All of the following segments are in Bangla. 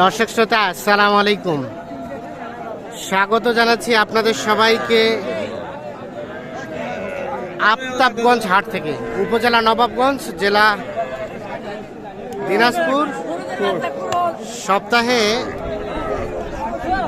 দর্শক শ্রোতা, আসসালাম আলাইকুম। স্বাগত জানাচ্ছি আপনাদের সবাইকে আফতাবগঞ্জ হাট থেকে, উপজেলা নবাবগঞ্জ, জেলা দিনাজপুর। সপ্তাহে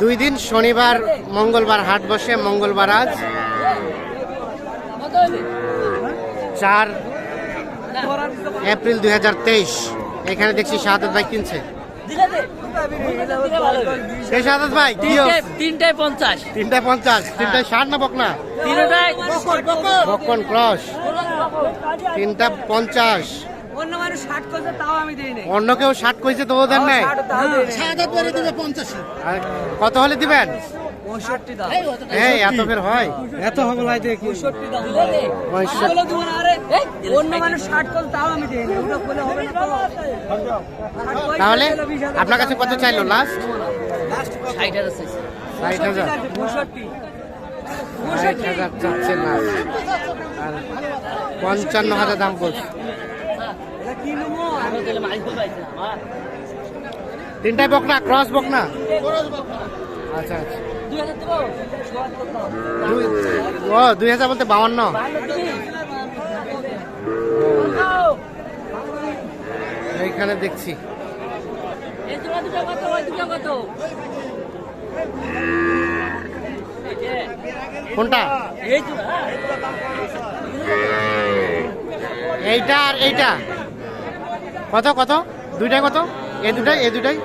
দুই দিন, শনিবার, মঙ্গলবার হাট বসে, মঙ্গলবার আজ। চার এপ্রিল দুই হাজার তেইশ। এখানে দেখছি শাহাদ ভাই কিনছে। শাহাদ ভাই কি তিনটে তিনটায় পঞ্চাশ। তিনটা পঞ্চাশ তিনটা ষাট না বকনা? বকন ক্রস। তিনটা পঞ্চাশ। অন্য মানুষ ষাট করছে তাও আমি দিই নাই? অন্য কেউ ষাট কইছে তো ওদের নেই কত হলে দিবেন? পঁয়ষট্টি দাম। এই এত বের হয়? এত হবে লাই দেখি পঁয়ষট্টি দাম। পঁয়ষট্টি। আরে অন্য মানুষ ষাট তাও আমি দিই তাহলে আপনার কাছে কত চাইলো লাস্ট ষাট হাজার চাইছে। ষাট হাজার। পঁয়ষট্টি ষাট হাজার চাচ্ছে না। আর পঞ্চান্ন হাজার দাম বলছে। না, বকনা ক্রস বকনা। আচ্ছা আচ্ছা। দুই হাজার ও দুই হাজার বলতে বাউন্ন। এইখানে দেখছি। দুটো দুটো দুটো কোনটা? এই দুটো। এইটা আর এইটা। কত কত? দুইটাই কত? এই দুটাই এ দুটাই?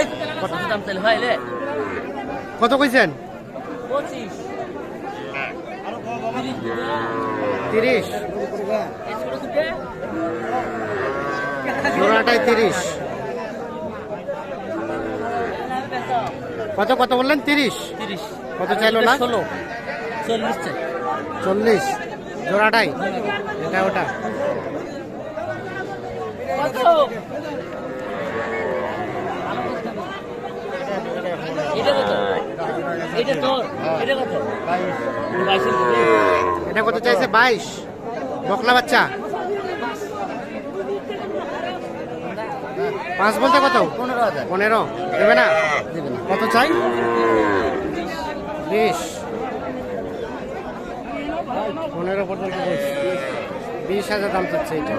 এই, কত? দাম তাহলে? ভাই রে? কত কইছেন? তিরিশ। জোড়াটাই তিরিশ। কত কত বললেন? তিরিশ। কত চাইলো না? ষোলো। চল্লিশ জোড়াটাই? এটা ওটা কত? এটা কত? এটা তোর? এটা কত? এটা কত চাইছে? বাইশ। বকলা বাচ্চা? পাঁচ বলতে কত? পনেরো দেবে না? কত চাই? বিশ। পনেরো পর্যন্ত বিশ হাজার দাম চাচ্ছে এটা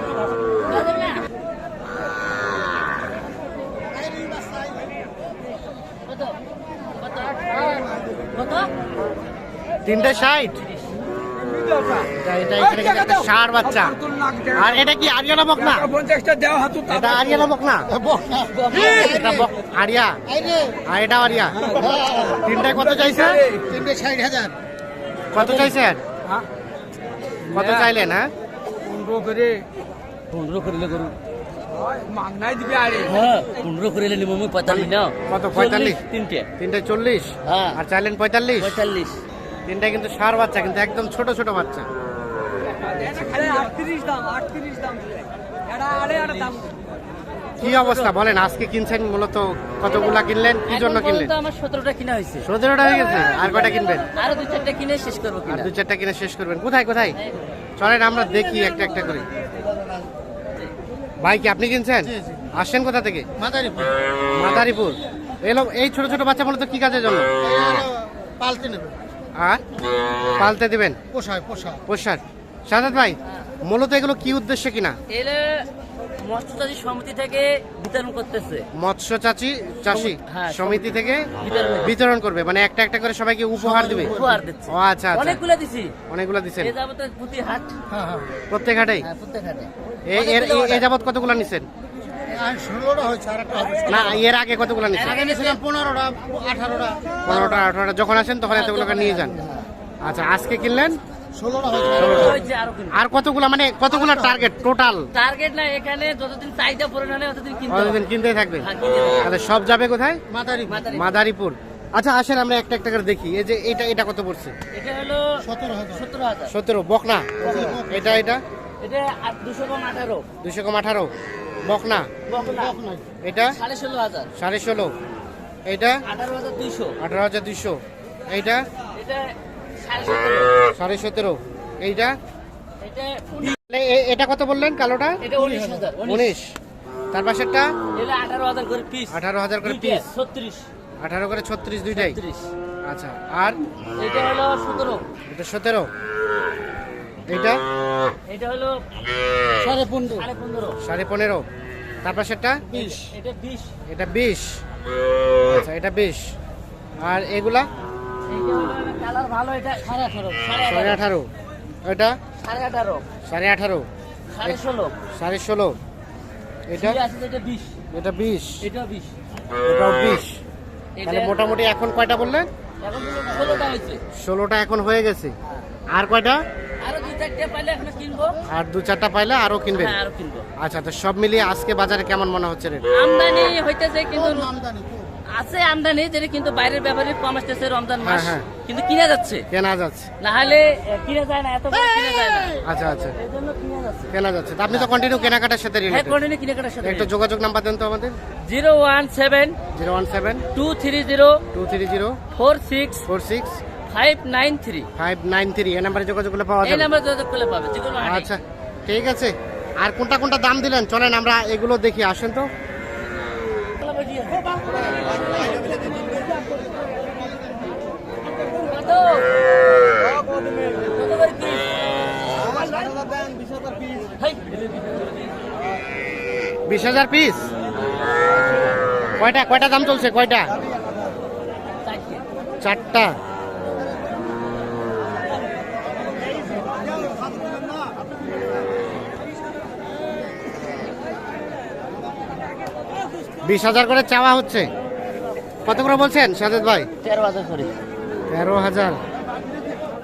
কত? কত? কত? তিনটে ষাট। এটা এটা এখানে কিন্তু একটা ষাঁড় বাচ্চা। আর এটা কি আরিয়ানা বকনা? পঞ্চাশটা দেওয়া হাতু এটা আরিয়ানা বকনা? এটা বক আরিয়া। আর এটা আরিয়া। তিনটায় কত চাইছে? তিনটে ষাট হাজার কত চাইছেন কত চাইলেন হ্যাঁ? পনেরো করে। পনেরো করিলে করু মাগনাই দিবে আরে। হ্যাঁ পনেরো করিলে নিব মুই পঁয়তাল্লিশ না কত, পঁয়তাল্লিশ? তিনটে। তিনটে চল্লিশ? হ্যাঁ। আর চাইলেন পঁয়তাল্লিশ? পঁয়তাল্লিশ। তিনটা কিন্তু সার বাচ্চা কিন্তু একদম ছোট ছোট বাচ্চা। কি অবস্থা বলেন আজকে কিনছেন মূলত কতগুলা কিনলেন? কি জন্য কিনলেন? আমার সতেরোটা কিনা হয়েছে। সতেরোটা হয়ে গেছে? আর কয়টা কিনবেন? আরও দুই চারটা কিনে শেষ করব আর দু চারটা কিনে শেষ করবেন। কোথায় কোথায়? চলেন আমরা দেখি একটা একটা করে। ভাই কি আপনি কিনছেন? আসছেন কোথা থেকে? মাদারীপুর। মাদারীপুর। এই ছোট ছোট বাচ্চা মূলত কি কাজের জন্য? পালতে নেবে। আর পালতে দিবেন? পোষায় পোষায়। পোষার। সাজাদ ভাই মূলত এগুলো কি উদ্দেশ্যে কিনা? এলে মৎস্যচাষী সমিতি থেকে বিতরণ করতেছে। মৎস্য চাচি চাষি হ্যাঁ, সমিতি থেকে বিতরণ করবে। মানে একটা একটা করে সবাইকে উপহার দিবে? উপহার দিচ্ছে। ও আচ্ছা আচ্ছা। অনেকগুলো দিছি। অনেকগুলো দিচ্ছেন প্রতি হাট। হ্যাঁ হ্যাঁ। প্রত্যেক হ্যাঁ প্রত্যেক হাটে। এ যাবত কতগুলো নিছেন? না এর আগে কতগুলো নিয়েছিলাম পনেরোটা আঠারোটা। পনেরোটা আঠারোটা। যখন আসেন তখন এতগুলোকে নিয়ে যান। আচ্ছা আজকে কিনলেন? আরও কতগুলো মানে কতগুলো টার্গেট টোটাল টার্গেট না এখানে যতদিন চাহিদা পূরণ হলে ততদিন কিনতে কিনতেই থাকবে। হ্যাঁ, তাহলে সব যাবে কোথায়? মাদারীপুর। আচ্ছা আসেন আমরা একটা একটা করে দেখি। এই যে এটা এটা কত পড়ছে? এটা হলো সতেরো হাজার। সতেরো বকনা? এটা এটা? এটা দুশো কম আঠারো। দুশো কম আঠারো। বকনা? বকনা। এটা? সাড়ে ষোলো হাজার। সাড়ে ষোলো। এইটা? আঠারো হাজার দুইশো। আঠারো হাজার দুইশো। এইটা? সাড়ে সতেরো। এইটা? এটা কত বললেন কালোটা? উনিশ তার পাশেরটা? আঠারো হাজার করে পিস আঠারো করে ছত্রিশ। আঠারো করে ছত্রিশ দুইটাই। আচ্ছা আর? এটা হলো সতেরো। এটা সতেরো। এইটা এটা হলো সাড়ে পনেরো। সাড়ে পনেরো। সাড়ে পনেরো। তার পাশেরটা বিশ এটা বিশ। এটা বিশ। আচ্ছা এটা বিশ। আর এগুলা? কালার ভালো এটা সাড়ে আঠারো। এটা সাড়ে আঠারো। সাড়ে আঠারো। সাড়ে ষোলো। সাড়ে ষোলো। এটা? এটা আছে এটা বিশ। এটা বিশ। এটাও বিশ। বিশ। এটা তাহলে মোটামুটি এখন কয়টা বললেন? এখন ষোলোটা হয়েছে। ষোলোটা এখন হয়ে গেছে। আর কয়টা? আর দু চারটা পাইলে আরও কিনবেন হ্যাঁ, আচ্ছা তো সব মিলিয়ে আজকে বাজারে কেমন মনে হচ্ছে আমদানি হইতেছে কিন্তু আছে আমদানি যেটা কিন্তু বাইরের ব্যাপারে কম আসতেছে রমজান হ্যাঁ, মাস। হ্যাঁ। কিন্তু কিনা যাচ্ছে। কেনা যাচ্ছে। কিনা যায় না এত কিনা যায় না। আচ্ছা আচ্ছা। কেনা যাচ্ছে। আপনি তো কন্টিনিউ কেনাকাটার সাথে রিলেটেড হ্যাঁ কন্টিনিউ কেনাকাটার সাথে একটু যোগাযোগ নাম্বার দেন তো আমাদের। 017 017 230 230 46 46 five nine three five nine three এই নাম্বারে যোগাযোগ করলে পাওয়া এই নাম্বার যোগাযোগ করলে পাবে যে কোনো আচ্ছা ঠিক আছে। আর কোনটা কোনটা দাম দিলেন? চলেন আমরা এগুলো দেখি আসেন তো। বিশ হাজার পিস কয়টা কয়টা দাম চলছে কয়টা? চারটে। বিশ হাজার করে চাওয়া হচ্ছে। কত করে বলছেন সাজেদ ভাই? তেরো হাজার করে তেরো হাজার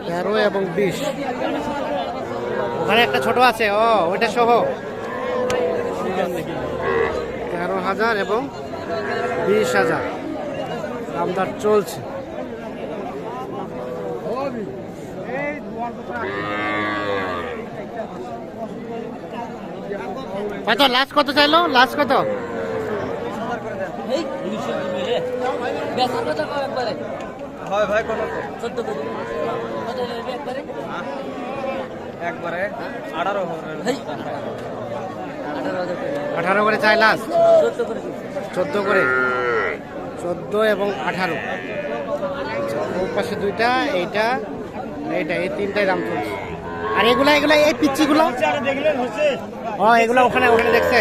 তেরো এবং বিশ। ওখানে একটা ছোট আছে ও ওইটা সহ। তেরো হাজার এবং বিশ হাজার। দামদার চলছে। কত লাস্ট কত চাইলো? লাস্ট কত হেই, দুইশো দিবি রে। একবারে। হয় ভাই কত চোদ্দ করে। কত একবারে? একবারে আঠারো আঠারো করে। চাই লাস্ট চোদ্দ করে। চোদ্দ এবং আঠারো ওর পাশে দুইটা এইটা এইটা এই তিনটাই দাম চলছে আর এগুলা এগুলা এই পিচ্ছিগুলো ও এগুলো ওখানে ওখানে দেখছে